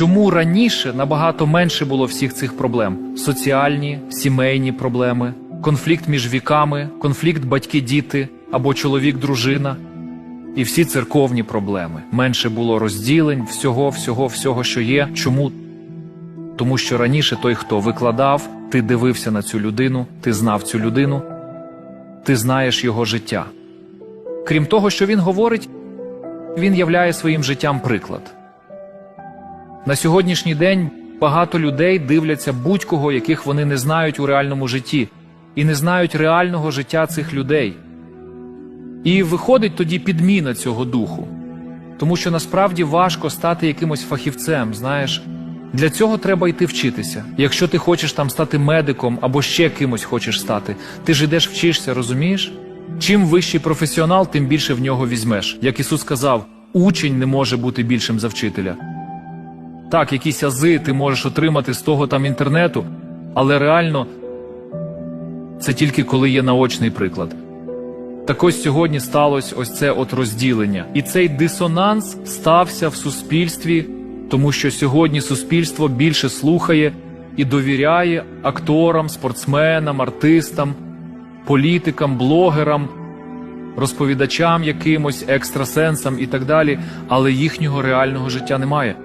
Чому раніше набагато менше було всіх цих проблем: соціальні, сімейні проблеми, конфлікт між віками, конфлікт батьки-діти або чоловік-дружина, і всі церковні проблеми. Менше було розділень, всього, всього, всього, що є. Чому? Тому що раніше той, хто викладав, ти дивився на цю людину, ти знав цю людину, ти знаєш його життя. Крім того, що він говорить, він являє своїм життям приклад. На сьогоднішній день багато людей дивляться будь-кого, яких вони не знають у реальному житті, і не знають реального життя цих людей. І виходить тоді підміна цього духу. Тому що насправді важко стати якимось фахівцем, знаєш. Для цього треба йти вчитися. Якщо ти хочеш там стати медиком або ще кимось хочеш стати, ти ж ідеш вчишся, розумієш? Чим вищий професіонал, тим більше в нього візьмеш. Як Ісус сказав, учень не може бути більшим за вчителя. Так, якісь ази ти можеш отримати з того там інтернету, але реально це тільки коли є наочний приклад. Так ось сьогодні сталося ось це от розділення. І цей дисонанс стався в суспільстві, тому що сьогодні суспільство більше слухає і довіряє акторам, спортсменам, артистам, політикам, блогерам, розповідачам якимось, екстрасенсам і так далі, але їхнього реального життя немає.